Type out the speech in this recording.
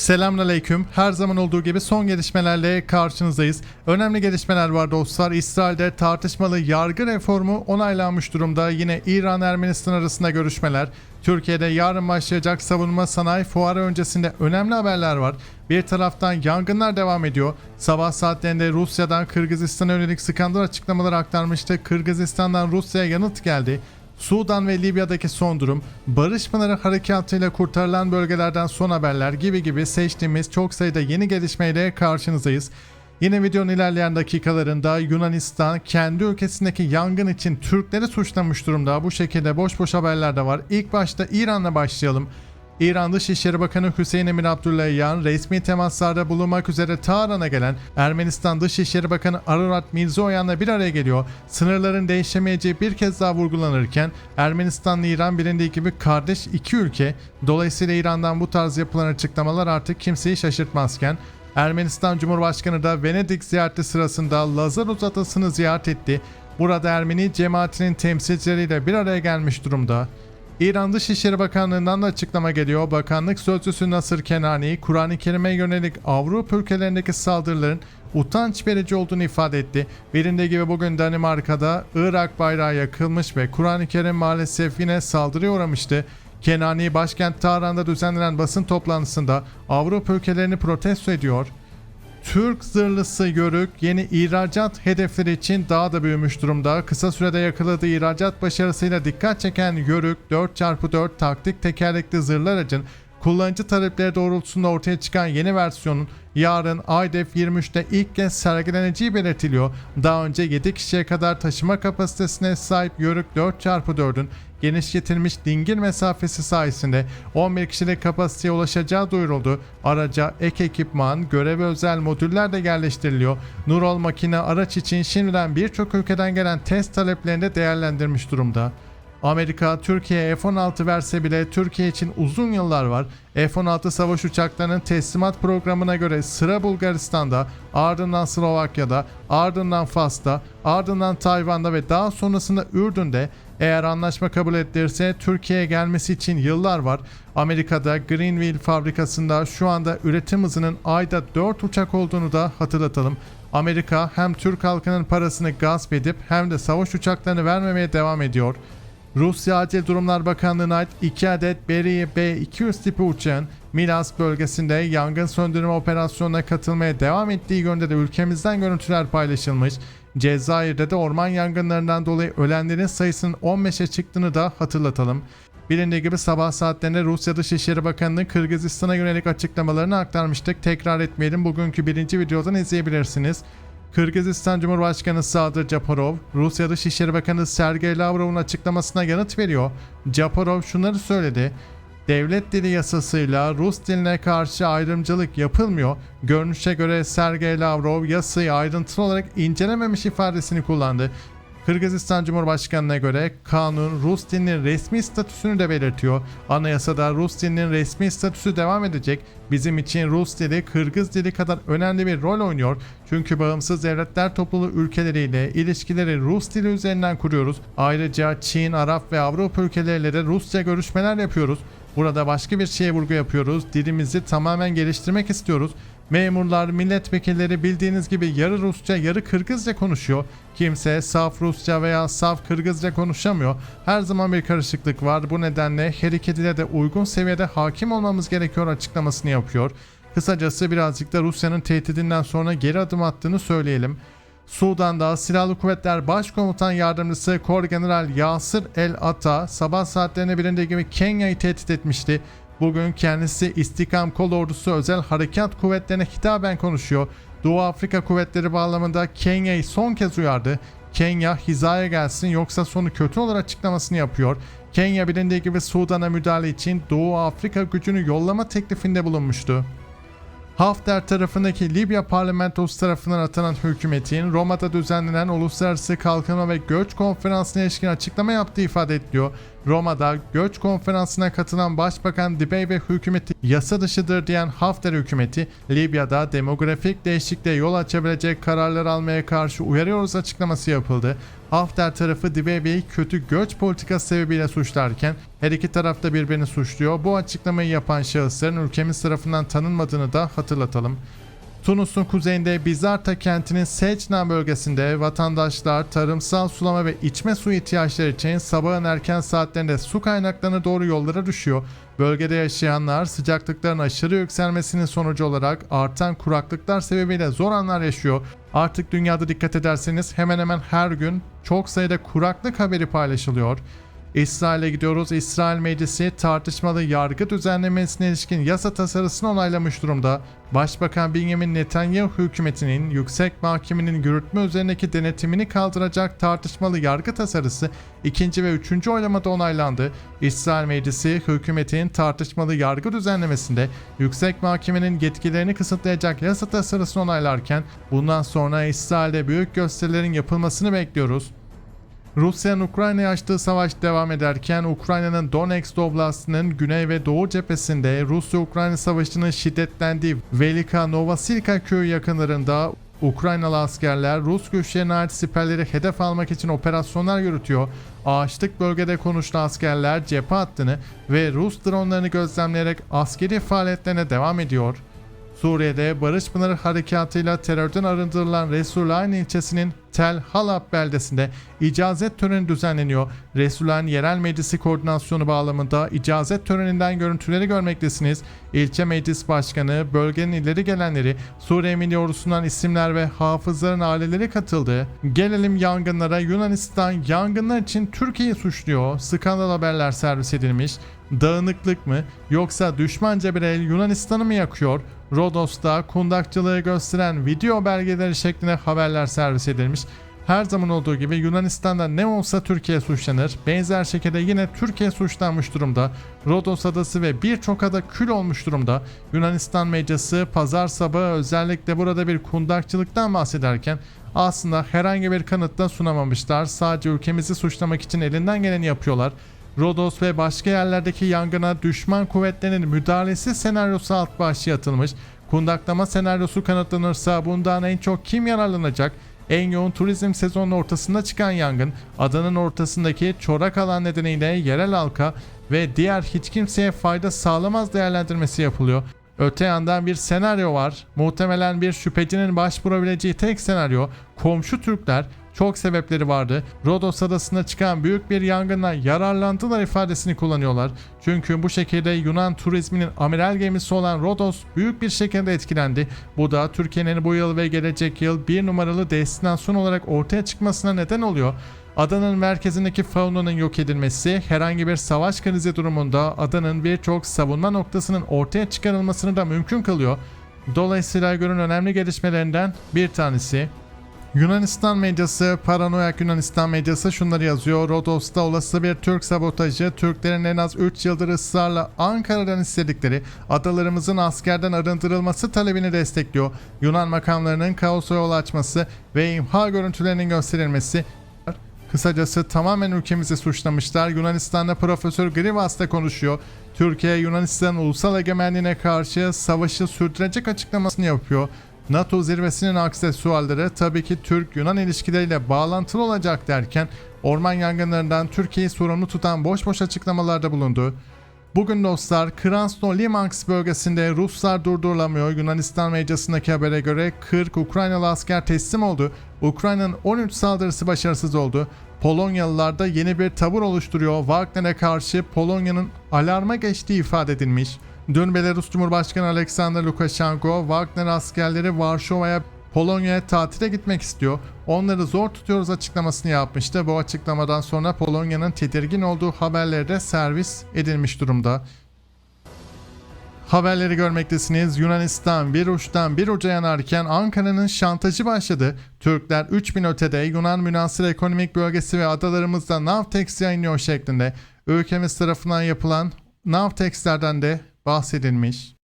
Selamünaleyküm. Her zaman olduğu gibi son gelişmelerle karşınızdayız. Önemli gelişmeler var dostlar. İsrail'de tartışmalı yargı reformu onaylanmış durumda. Yine İran-Ermenistan arasında görüşmeler. Türkiye'de yarın başlayacak savunma sanayi fuarı öncesinde önemli haberler var. Bir taraftan yangınlar devam ediyor. Sabah saatlerinde Rusya'dan Kırgızistan'a yönelik skandal açıklamalar aktarmıştı. Kırgızistan'dan Rusya'ya yanıt geldi. Sudan ve Libya'daki son durum, Barış Pınarı harekatıyla kurtarılan bölgelerden son haberler gibi gibi seçtiğimiz çok sayıda yeni gelişmeyle karşınızdayız. Yine videonun ilerleyen dakikalarında Yunanistan kendi ülkesindeki yangın için Türkleri suçlamış durumda. Bu şekilde boş boş haberler de var. İlk başta İran'la başlayalım. İran Dışişleri Bakanı Hüseyin Emir Abdullahian resmi temaslarda bulunmak üzere Tahran'a gelen Ermenistan Dışişleri Bakanı Ararat Mirzoyan'la bir araya geliyor. Sınırların değişemeyeceği bir kez daha vurgulanırken Ermenistan'la İran bilindiği gibi kardeş iki ülke. Dolayısıyla İran'dan bu tarz yapılan açıklamalar artık kimseyi şaşırtmazken Ermenistan Cumhurbaşkanı da Venedik ziyareti sırasında Lazarus Adası'nı ziyaret etti. Burada Ermeni cemaatinin temsilcileriyle bir araya gelmiş durumda. İran Dışişleri Bakanlığı'ndan da açıklama geliyor. Bakanlık Sözcüsü Nasır Kenani, Kur'an-ı Kerim'e yönelik Avrupa ülkelerindeki saldırıların utanç verici olduğunu ifade etti. Bilindiği gibi bugün Danimarka'da Irak bayrağı yakılmış ve Kur'an-ı Kerim maalesef yine saldırıya uğramıştı. Kenani başkent Tahran'da düzenlenen basın toplantısında Avrupa ülkelerini protesto ediyor. Türk zırhlısı Yörük yeni ihracat hedefleri için daha da büyümüş durumda. Kısa sürede yakaladığı ihracat başarısıyla dikkat çeken Yörük 4x4 taktik tekerlekli zırhlı aracın kullanıcı talepleri doğrultusunda ortaya çıkan yeni versiyonun yarın IDEF 23'te ilk kez sergileneceği belirtiliyor. Daha önce 7 kişiye kadar taşıma kapasitesine sahip Yörük 4x4'ün genişletilmiş dingil mesafesi sayesinde 11 kişilik kapasiteye ulaşacağı duyuruldu. Araca ek ekipman, görev özel modüller de yerleştiriliyor. Nurol makine araç için şimdiden birçok ülkeden gelen test taleplerini de değerlendirmiş durumda. Amerika Türkiye'ye F-16 verse bile Türkiye için uzun yıllar var. F-16 savaş uçaklarının teslimat programına göre sıra Bulgaristan'da, ardından Slovakya'da, ardından Fas'ta, ardından Tayvan'da ve daha sonrasında Ürdün'de eğer anlaşma kabul edilirse Türkiye'ye gelmesi için yıllar var. Amerika'da Greenville fabrikasında şu anda üretim hızının ayda 4 uçak olduğunu da hatırlatalım. Amerika hem Türk halkının parasını gasp edip hem de savaş uçaklarını vermemeye devam ediyor. Rusya Acil Durumlar Bakanlığı'na ait 2 adet Beria B-200 tipi uçağın Milas bölgesinde yangın söndürme operasyonuna katılmaya devam ettiği yönde de ülkemizden görüntüler paylaşılmış. Cezayir'de de orman yangınlarından dolayı ölenlerin sayısının 15'e çıktığını da hatırlatalım. Bilindiği gibi sabah saatlerinde Rusya Dışişleri Bakanı'nın Kırgızistan'a yönelik açıklamalarını aktarmıştık. Tekrar etmeyelim bugünkü birinci videodan izleyebilirsiniz. Kırgızistan Cumhurbaşkanı Sadır Japarov, Rusya Dışişleri Bakanı Sergey Lavrov'un açıklamasına yanıt veriyor. Japarov şunları söyledi. Devlet dili yasasıyla Rus diline karşı ayrımcılık yapılmıyor. Görünüşe göre Sergey Lavrov yasayı ayrıntılı olarak incelememiş ifadesini kullandı. Kırgızistan Cumhurbaşkanı'na göre kanun Rus dilinin resmi statüsünü de belirtiyor. Anayasada Rus dilinin resmi statüsü devam edecek. Bizim için Rus dili Kırgız dili kadar önemli bir rol oynuyor. Çünkü bağımsız devletler topluluğu ülkeleriyle ilişkileri Rus dili üzerinden kuruyoruz. Ayrıca Çin, Arap ve Avrupa ülkeleriyle de Rusça görüşmeler yapıyoruz. Burada başka bir şeye vurgu yapıyoruz. Dilimizi tamamen geliştirmek istiyoruz. Memurlar, milletvekilleri bildiğiniz gibi yarı Rusça, yarı Kırgızca konuşuyor. Kimse saf Rusça veya saf Kırgızca konuşamıyor. Her zaman bir karışıklık var. Bu nedenle her iki dile de uygun seviyede hakim olmamız gerekiyor açıklamasını yapıyor. Kısacası birazcık da Rusya'nın tehdidinden sonra geri adım attığını söyleyelim. Sudan'da Silahlı Kuvvetler Başkomutan Yardımcısı Kor General Yasir El Ata sabah saatlerinde bilindiği gibi Kenya'yı tehdit etmişti. Bugün kendisi İstikam Kol Ordusu Özel Harekat Kuvvetlerine hitaben konuşuyor. Doğu Afrika Kuvvetleri bağlamında Kenya'yı son kez uyardı. Kenya hizaya gelsin yoksa sonu kötü olur açıklamasını yapıyor. Kenya bilindiği gibi Sudan'a müdahale için Doğu Afrika gücünü yollama teklifinde bulunmuştu. Hafter tarafındaki Libya parlamentosu tarafından atanan hükümetin Roma'da düzenlenen Uluslararası Kalkınma ve Göç Konferansı'na ilişkin açıklama yaptığı ifade ediliyor. Roma'da göç konferansına katılan Başbakan Dibey ve hükümeti yasa dışıdır diyen Hafter hükümeti Libya'da demografik değişikliğe yol açabilecek kararlar almaya karşı uyarıyoruz açıklaması yapıldı. Hafter tarafı Dibebe'yi kötü göç politikası sebebiyle suçlarken her iki taraf da birbirini suçluyor. Bu açıklamayı yapan şahısların ülkemiz tarafından tanınmadığını da hatırlatalım. Tunus'un kuzeyinde Bizarta kentinin Secna bölgesinde vatandaşlar tarımsal sulama ve içme suyu ihtiyaçları için sabahın erken saatlerinde su kaynaklarına doğru yollara düşüyor. Bölgede yaşayanlar sıcaklıkların aşırı yükselmesinin sonucu olarak artan kuraklıklar sebebiyle zor anlar yaşıyor. Artık dünyada dikkat ederseniz hemen hemen her gün çok sayıda kuraklık haberi paylaşılıyor. İsrail'e gidiyoruz. İsrail Meclisi tartışmalı yargı düzenlemesine ilişkin yasa tasarısını onaylamış durumda. Başbakan Benjamin Netanyahu hükümetinin yüksek mahkemenin yürütme üzerindeki denetimini kaldıracak tartışmalı yargı tasarısı ikinci ve üçüncü oylamada onaylandı. İsrail Meclisi hükümetin tartışmalı yargı düzenlemesinde yüksek mahkemenin yetkilerini kısıtlayacak yasa tasarısını onaylarken bundan sonra İsrail'de büyük gösterilerin yapılmasını bekliyoruz. Rusya'nın Ukrayna'ya açtığı savaş devam ederken Ukrayna'nın Donetsk Oblast'ının güney ve doğu cephesinde Rusya-Ukrayna savaşının şiddetlendiği Velika Novasilka köyü yakınlarında Ukraynalı askerler Rus güçlerine ait siperleri hedef almak için operasyonlar yürütüyor. Ağaçlık bölgede konuşlu askerler cephe hattını ve Rus dronlarını gözlemleyerek askeri faaliyetlerine devam ediyor. Suriye'de Barış Pınarı Harekatı'yla terörden arındırılan Resulayn ilçesinin Tel Halab beldesinde icazet töreni düzenleniyor. Resulayn Yerel Meclisi Koordinasyonu bağlamında icazet töreninden görüntüleri görmektesiniz. İlçe Meclis Başkanı, bölgenin ileri gelenleri, Suriye Milli Ordusu'ndan isimler ve hafızların aileleri katıldı. Gelelim yangınlara. Yunanistan yangınlar için Türkiye'yi suçluyor. Skandal haberler servis edilmiş. Dağınıklık mı yoksa düşmanca bir el Yunanistan'ı mı yakıyor? Rodos'ta kundakçılığı gösteren video belgeleri şeklinde haberler servis edilmiş. Her zaman olduğu gibi Yunanistan'da ne olsa Türkiye suçlanır. Benzer şekilde yine Türkiye suçlanmış durumda. Rodos adası ve birçok ada kül olmuş durumda. Yunanistan meclisi pazar sabahı özellikle burada bir kundakçılıktan bahsederken aslında herhangi bir kanıt da sunamamışlar. Sadece ülkemizi suçlamak için elinden geleni yapıyorlar. Rodos ve başka yerlerdeki yangına düşman kuvvetlerinin müdahalesi senaryosu alt başlığı atılmış. Kundaklama senaryosu kanıtlanırsa bundan en çok kim yararlanacak? En yoğun turizm sezonunun ortasında çıkan yangın, adanın ortasındaki çorak alan nedeniyle yerel halka ve diğer hiç kimseye fayda sağlamaz değerlendirmesi yapılıyor. Öte yandan bir senaryo var. Muhtemelen bir şüphecinin başvurabileceği tek senaryo komşu Türkler çok sebepleri vardı. Rodos adasında çıkan büyük bir yangından yararlandılar ifadesini kullanıyorlar. Çünkü bu şekilde Yunan turizminin amiral gemisi olan Rodos büyük bir şekilde etkilendi. Bu da Türkiye'nin bu yıl ve gelecek yıl bir numaralı destinasyon olarak ortaya çıkmasına neden oluyor. Adanın merkezindeki faunanın yok edilmesi herhangi bir savaş krizi durumunda adanın birçok savunma noktasının ortaya çıkarılmasını da mümkün kılıyor. Dolayısıyla günün önemli gelişmelerinden bir tanesi Yunanistan medyası, paranoyak Yunanistan medyası şunları yazıyor. Rodos'ta olası bir Türk sabotajı, Türklerin en az 3 yıldır ısrarla Ankara'dan istedikleri adalarımızın askerden arındırılması talebini destekliyor. Yunan makamlarının kaosa yol açması ve imha görüntülerinin gösterilmesi Kısacası tamamen ülkemizi suçlamışlar. Yunanistan'da Profesör Grivas da konuşuyor. Türkiye Yunanistan ulusal egemenliğine karşı savaşı sürdürecek açıklamasını yapıyor. NATO zirvesinin aksesuarları tabii ki Türk-Yunan ilişkileriyle bağlantılı olacak derken orman yangınlarından Türkiye'yi sorumlu tutan boş boş açıklamalarda bulundu. Bugün dostlar Krasno Limansk bölgesinde Ruslar durdurulamıyor. Yunanistan medyasındaki habere göre 40 Ukraynalı asker teslim oldu. Ukrayna'nın 13 saldırısı başarısız oldu. Polonyalılar da yeni bir tavır oluşturuyor. Wagner'e karşı Polonya'nın alarma geçtiği ifade edilmiş. Dün Belarus Cumhurbaşkanı Alexander Lukashenko Wagner askerleri Varşova'ya Polonya'ya tatile gitmek istiyor. Onları zor tutuyoruz açıklamasını yapmıştı. Bu açıklamadan sonra Polonya'nın tedirgin olduğu haberleri de servis edilmiş durumda. Haberleri görmektesiniz. Yunanistan bir uçtan bir uca yanarken Ankara'nın şantajı başladı. Türkler 3000 ötede Yunan münasır ekonomik bölgesi ve adalarımızda Navtex yayınlıyor şeklinde ülkemiz tarafından yapılan Navtex'lerden de bahsedilmiş.